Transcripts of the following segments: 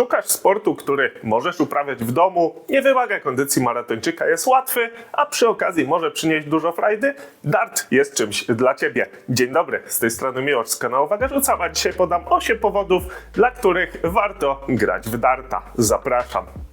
Szukasz sportu, który możesz uprawiać w domu, nie wymaga kondycji maratończyka, jest łatwy, a przy okazji może przynieść dużo frajdy? Dart jest czymś dla Ciebie. Dzień dobry, z tej strony Miłosz z kanału Waga Rzucam, a dzisiaj podam 8 powodów, dla których warto grać w darta. Zapraszam.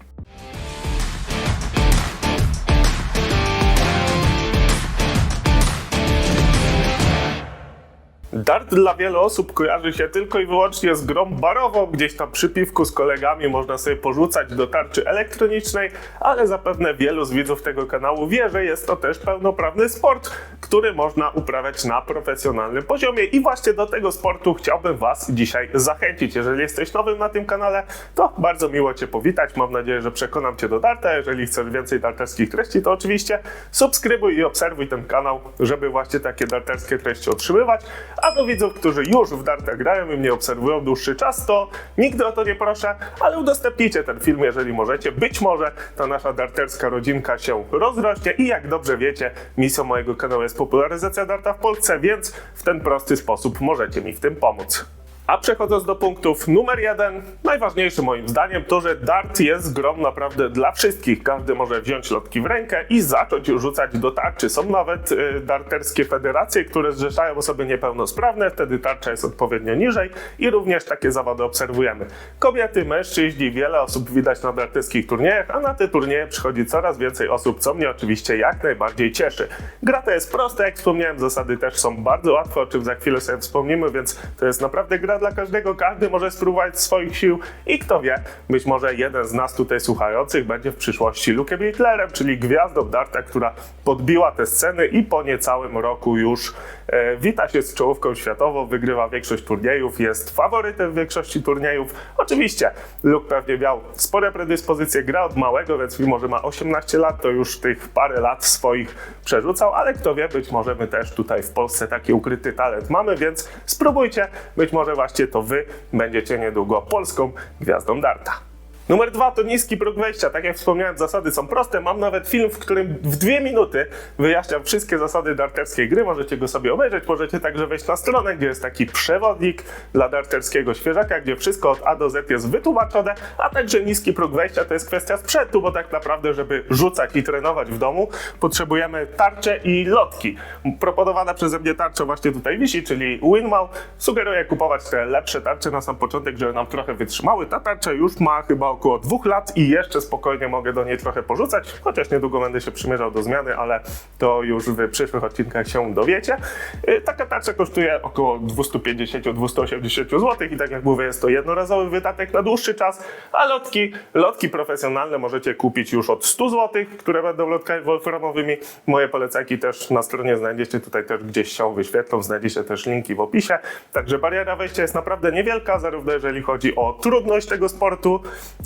Dart dla wielu osób kojarzy się tylko i wyłącznie z grą barową. Gdzieś tam przy piwku z kolegami można sobie porzucać do tarczy elektronicznej, ale zapewne wielu z widzów tego kanału wie, że jest to też pełnoprawny sport, który można uprawiać na profesjonalnym poziomie. I właśnie do tego sportu chciałbym Was dzisiaj zachęcić. Jeżeli jesteś nowym na tym kanale, to bardzo miło Cię powitać. Mam nadzieję, że przekonam Cię do darta. Jeżeli chcesz więcej darterskich treści, to oczywiście subskrybuj i obserwuj ten kanał, żeby właśnie takie darterskie treści otrzymywać. A do widzów, którzy już w darta grają i mnie obserwują dłuższy czas, to nigdy o to nie proszę, ale udostępnijcie ten film, jeżeli możecie. Być może ta nasza darterska rodzinka się rozrośnie i jak dobrze wiecie, misją mojego kanału jest popularyzacja darta w Polsce, więc w ten prosty sposób możecie mi w tym pomóc. A przechodząc do punktów numer jeden, najważniejszy moim zdaniem to, że dart jest grą naprawdę dla wszystkich. Każdy może wziąć lotki w rękę i zacząć rzucać do tarczy. Są nawet y, darterskie federacje, które zrzeszają osoby niepełnosprawne, wtedy tarcza jest odpowiednio niżej i również takie zawody obserwujemy. Kobiety, mężczyźni, wiele osób widać na darterskich turniejach, a na te turnieje przychodzi coraz więcej osób, co mnie oczywiście jak najbardziej cieszy. Gra to jest prosta, jak wspomniałem, zasady też są bardzo łatwe, o czym za chwilę sobie wspomnimy, więc to jest naprawdę gra dla każdego, każdy może spróbować swoich sił i kto wie, być może jeden z nas tutaj słuchających będzie w przyszłości Luke Hitlerem, czyli gwiazdą darta, która podbiła te sceny i po niecałym roku już e, wita się z czołówką światową, wygrywa większość turniejów, jest faworytem w większości turniejów. Oczywiście Luke pewnie miał spore predyspozycje, gra od małego, więc mimo, że ma 18 lat, to już tych parę lat swoich przerzucał, ale kto wie, być może my też tutaj w Polsce taki ukryty talent mamy, więc spróbujcie, być może właśnie to wy będziecie niedługo polską gwiazdą darta. Numer dwa to niski próg wejścia. Tak jak wspomniałem, zasady są proste. Mam nawet film, w którym w dwie minuty wyjaśniam wszystkie zasady darterskiej gry. Możecie go sobie obejrzeć. Możecie także wejść na stronę, gdzie jest taki przewodnik dla darterskiego świeżaka, gdzie wszystko od A do Z jest wytłumaczone, a także niski próg wejścia to jest kwestia sprzętu, bo tak naprawdę, żeby rzucać i trenować w domu, potrzebujemy tarcze i lotki. Proponowana przeze mnie tarcza właśnie tutaj wisi, czyli Winmau. Sugeruję kupować te lepsze tarcze na sam początek, żeby nam trochę wytrzymały. Ta tarcza już ma chyba około dwóch lat i jeszcze spokojnie mogę do niej trochę porzucać, chociaż niedługo będę się przymierzał do zmiany, ale to już w przyszłych odcinkach się dowiecie. Yy, Taka tarcza kosztuje około 250-280 zł i tak jak mówię, jest to jednorazowy wydatek na dłuższy czas, a lotki, lotki profesjonalne możecie kupić już od 100 zł, które będą lotkami wolframowymi. Moje polecajki też na stronie znajdziecie, tutaj też gdzieś się wyświetlą, znajdziecie też linki w opisie. Także bariera wejścia jest naprawdę niewielka, zarówno jeżeli chodzi o trudność tego sportu,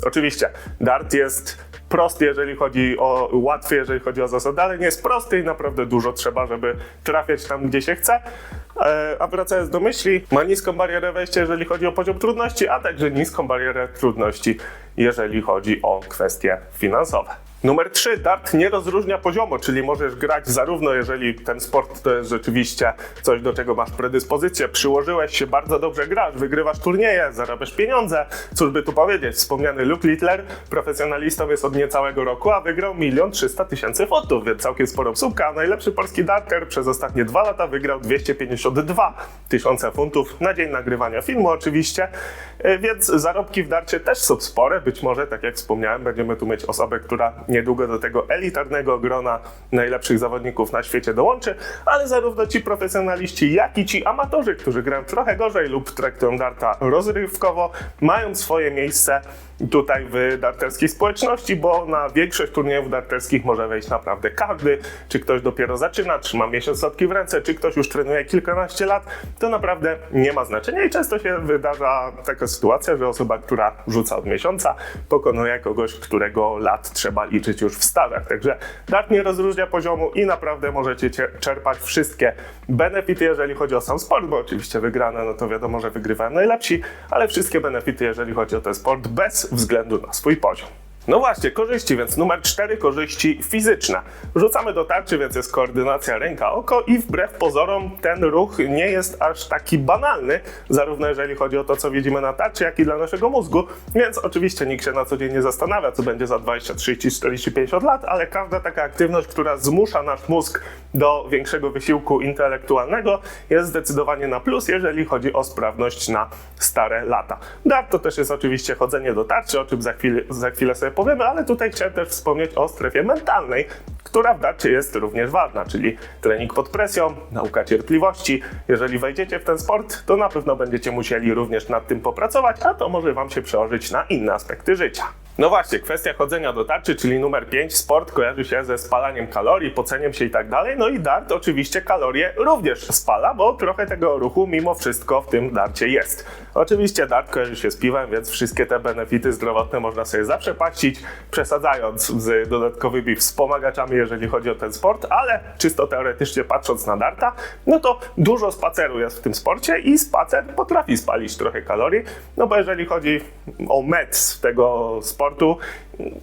Oczywiście, dart jest prosty, jeżeli chodzi o łatwy, jeżeli chodzi o zasady, ale nie jest prosty i naprawdę dużo trzeba, żeby trafiać tam, gdzie się chce. E, A wracając do myśli, ma niską barierę wejścia, jeżeli chodzi o poziom trudności, a także niską barierę trudności, jeżeli chodzi o kwestie finansowe. Numer 3. Dart nie rozróżnia poziomu, czyli możesz grać zarówno jeżeli ten sport to jest rzeczywiście coś, do czego masz predyspozycję, przyłożyłeś się, bardzo dobrze grasz, wygrywasz turnieje, zarabiasz pieniądze. Cóż by tu powiedzieć, wspomniany Luke Littler profesjonalistą jest od niecałego roku, a wygrał 1 300 tysięcy funtów, więc całkiem sporą sumkę, a najlepszy polski darter przez ostatnie dwa lata wygrał 252 tysiące funtów na dzień nagrywania filmu oczywiście, więc zarobki w darcie też są spore, być może, tak jak wspomniałem, będziemy tu mieć osobę, która niedługo do tego elitarnego grona najlepszych zawodników na świecie dołączy, ale zarówno ci profesjonaliści, jak i ci amatorzy, którzy grają trochę gorzej lub traktują darta rozrywkowo, mają swoje miejsce tutaj w darterskiej społeczności, bo na większość turniejów darterskich może wejść naprawdę każdy, czy ktoś dopiero zaczyna, czy ma miesiąc lotki w ręce, czy ktoś już trenuje kilkanaście lat, to naprawdę nie ma znaczenia i często się wydarza taka sytuacja, że osoba, która rzuca od miesiąca, pokonuje kogoś, którego lat trzeba liczyć już w stażach. Także dart nie rozróżnia poziomu i naprawdę możecie cie- czerpać wszystkie benefity, jeżeli chodzi o sam sport, bo oczywiście wygrane, no to wiadomo, że wygrywają najlepsi, ale wszystkie benefity, jeżeli chodzi o ten sport, bez względu na swój poziom. No właśnie, korzyści, więc numer 4 korzyści fizyczne. Rzucamy do tarczy, więc jest koordynacja ręka-oko i wbrew pozorom ten ruch nie jest aż taki banalny, zarówno jeżeli chodzi o to, co widzimy na tarczy, jak i dla naszego mózgu, więc oczywiście nikt się na co dzień nie zastanawia, co będzie za 20, 30, 40, 50 lat, ale każda taka aktywność, która zmusza nasz mózg do większego wysiłku intelektualnego jest zdecydowanie na plus, jeżeli chodzi o sprawność na stare lata. Dart to też jest oczywiście chodzenie do tarczy, o czym za chwilę, za chwilę sobie powiemy, ale tutaj chciałem też wspomnieć o strefie mentalnej, która w darcie jest również ważna, czyli trening pod presją, nauka cierpliwości. Jeżeli wejdziecie w ten sport, to na pewno będziecie musieli również nad tym popracować, a to może Wam się przełożyć na inne aspekty życia. No właśnie, kwestia chodzenia do tarczy, czyli numer 5. Sport kojarzy się ze spalaniem kalorii, poceniem się i tak dalej. No i dart oczywiście kalorie również spala, bo trochę tego ruchu mimo wszystko w tym darcie jest. Oczywiście dart kojarzy się z piwem, więc wszystkie te benefity zdrowotne można sobie zawsze paścić, przesadzając z dodatkowymi wspomagaczami, jeżeli chodzi o ten sport, ale czysto teoretycznie patrząc na darta, no to dużo spaceru jest w tym sporcie i spacer potrafi spalić trochę kalorii, no bo jeżeli chodzi o mec tego sportu,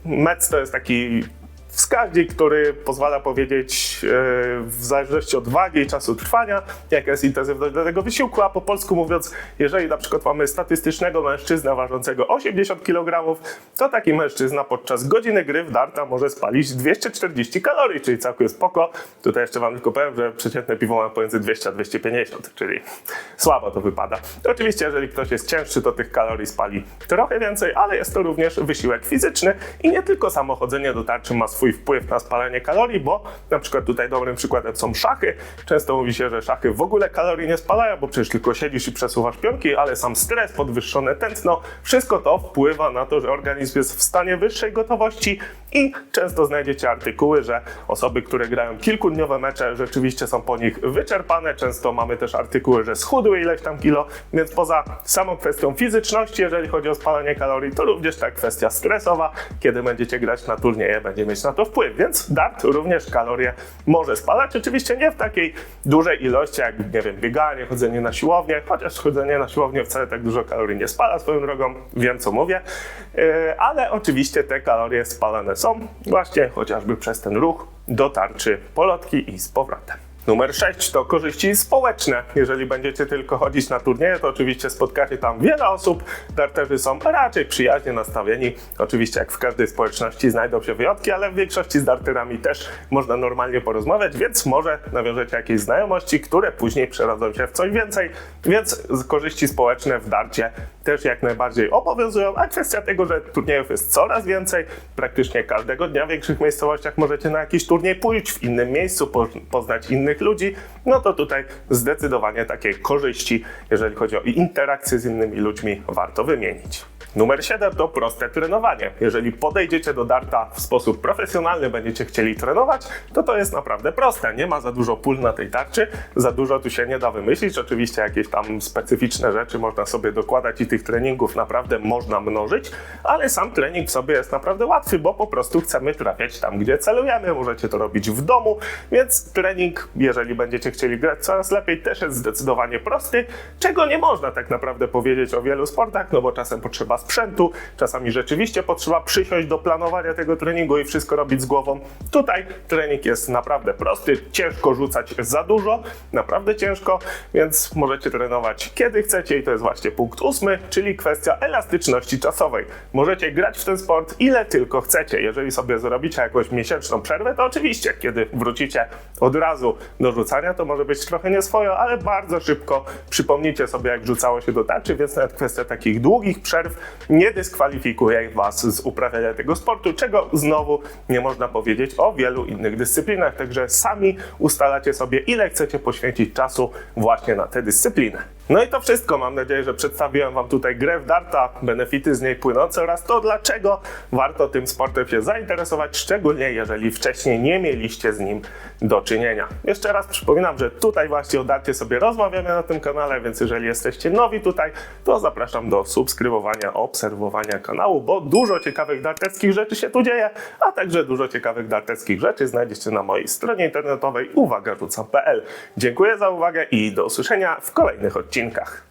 mec to jest taki wskaźnik, który pozwala powiedzieć e, w zależności od wagi i czasu trwania, jaka jest intensywność danego wysiłku, a po polsku mówiąc, jeżeli na przykład mamy statystycznego mężczyznę ważącego 80 kg, to taki mężczyzna podczas godziny gry w darta może spalić 240 kalorii, czyli całkiem spoko. Tutaj jeszcze wam tylko powiem, że przeciętne piwo ma pomiędzy 200 a 250, czyli słabo to wypada. Oczywiście, jeżeli ktoś jest cięższy, to tych kalorii spali trochę więcej, ale jest to również wysiłek fizyczny i nie tylko samochodzenie do tarczy ma swój wpływ na spalanie kalorii, bo na przykład tutaj dobrym przykładem są szachy. Często mówi się, że szachy w ogóle kalorii nie spalają, bo przecież tylko siedzisz i przesuwasz pionki, ale sam stres, podwyższone tętno, wszystko to wpływa na to, że organizm jest w stanie wyższej gotowości i często znajdziecie artykuły, że osoby, które grają kilkudniowe mecze, rzeczywiście są po nich wyczerpane. Często mamy też artykuły, że schudły ileś tam kilo, więc poza samą kwestią fizyczności, jeżeli chodzi o spalanie kalorii, to również ta kwestia stresowa, kiedy będziecie grać na turnieje, będzie mieć na to wpływ, więc dart również kalorie może spalać. Oczywiście nie w takiej dużej ilości, jak nie wiem, bieganie, chodzenie na siłownię, chociaż chodzenie na siłownię wcale tak dużo kalorii nie spala swoją drogą, wiem co mówię, Yy, ale oczywiście te kalorie spalane są właśnie chociażby przez ten ruch do tarczy polotki i z powrotem. Numer 6 to korzyści społeczne. Jeżeli będziecie tylko chodzić na turnieje, to oczywiście spotkacie tam wiele osób. Darterzy są raczej przyjaźnie nastawieni. Oczywiście, jak w każdej społeczności znajdą się wyjątki, ale w większości z darterami też można normalnie porozmawiać, więc może nawiążecie jakieś znajomości, które później przerodzą się w coś więcej. Więc korzyści społeczne w darcie też jak najbardziej obowiązują, a kwestia tego, że turniejów jest coraz więcej, praktycznie każdego dnia w większych miejscowościach możecie na jakiś turniej pójść w innym miejscu, po, poznać innych ludzi, no to tutaj zdecydowanie takie korzyści, jeżeli chodzi o interakcje z innymi ludźmi, warto wymienić. Numer 7 to proste trenowanie. Jeżeli podejdziecie do darta w sposób profesjonalny, będziecie chcieli trenować, to to jest naprawdę proste. Nie ma za dużo pól na tej tarczy, za dużo tu się nie da wymyślić. Oczywiście jakieś tam specyficzne rzeczy można sobie dokładać i tych treningów naprawdę można mnożyć, ale sam trening w sobie jest naprawdę łatwy, bo po prostu chcemy trafiać tam, gdzie celujemy. Możecie to robić w domu, więc trening, jeżeli będziecie chcieli grać coraz lepiej, też jest zdecydowanie prosty, czego nie można tak naprawdę powiedzieć o wielu sportach, no bo czasem potrzeba sprzętu, czasami rzeczywiście potrzeba przysiąść do planowania tego treningu i wszystko robić z głową. Tutaj trening jest naprawdę prosty, ciężko rzucać za dużo, naprawdę ciężko, więc możecie trenować kiedy chcecie i to jest właśnie punkt ósmy, czyli kwestia elastyczności czasowej. Możecie grać w ten sport ile tylko chcecie. Jeżeli sobie zrobicie jakąś miesięczną przerwę, to oczywiście, kiedy wrócicie od razu do rzucania, to może być trochę nieswojo, ale bardzo szybko przypomnicie sobie, jak rzucało się do tarczy, więc nawet kwestia takich długich przerw nie dyskwalifikuje Was z uprawiania tego sportu, czego znowu nie można powiedzieć o wielu innych dyscyplinach. Także sami ustalacie sobie, ile chcecie poświęcić czasu właśnie na tę dyscyplinę. No i to wszystko. Mam nadzieję, że przedstawiłem Wam tutaj grę w darta, benefity z niej płynące oraz to, dlaczego warto tym sportem się zainteresować, szczególnie jeżeli wcześniej nie mieliście z nim do czynienia. Jeszcze raz przypominam, że tutaj właśnie o darcie sobie rozmawiamy na tym kanale, więc jeżeli jesteście nowi tutaj, to zapraszam do subskrybowania, obserwowania kanału, bo dużo ciekawych darteckich rzeczy się tu dzieje, a także dużo ciekawych darteckich rzeczy znajdziecie na mojej stronie internetowej uwagarzucam.pl. Dziękuję za uwagę i do usłyszenia w kolejnych odcinkach.